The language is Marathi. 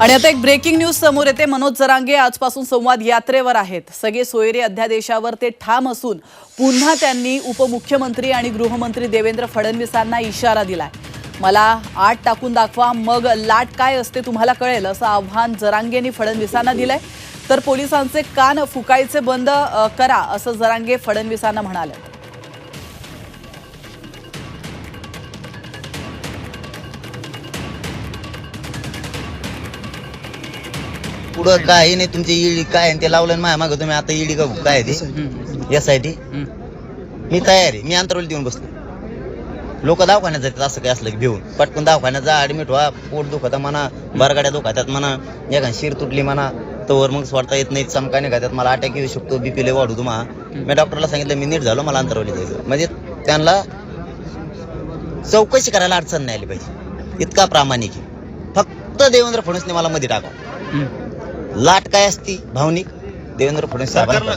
आणि आता एक ब्रेकिंग न्यूज समोर येते. मनोज जरांगे आजपासून संवाद यात्रेवर आहेत. सगळे सोयरे अध्यादेशावर ते ठाम असून पुन्हा त्यांनी उपमुख्यमंत्री आणि गृहमंत्री देवेंद्र फडणवीसांना इशारा दिलाय. मला आठ टाकून दाखवा मग लाट काय असते तुम्हाला कळेल असं आव्हान जरांगेंनी फडणवीसांना दिलंय. तर पोलिसांचे कान फुकायचे बंद करा असं जरांगे फडणवीसांना म्हणाले. पुढं काही नाही तुमची ईडी काय आहे ते लावलं माझ्या मागं तुम्ही आता ईडी का काय आहे ते. यासाठी मी तयार आहे मी अंतरवली देऊन बसलो. लोक दवाखान्यात जातात असं काय असलं की भिवून पटकन दवाखान्यात जा ऍडमिट व्हा पोट दुखत म्हणा बरगाड्या दुखातात म्हणा एखाद शिर तुटली म्हणा तोवर मग सोडता येत नाही चमका निघातात मला अटॅक येऊ शकतो बीपी लय वाढू तुम्हा. मी डॉक्टरला सांगितलं मी नीट झालो मला अंतरवली जायचं म्हणजे त्यांना चौकशी करायला अडचण नाही आली पाहिजे. इतका प्रामाणिक आहे. फक्त देवेंद्र फडणवीसने मला मध्ये टाकावं. लाट काय असती? भावनिक? देवेंद्र फडणवीस साहेबांना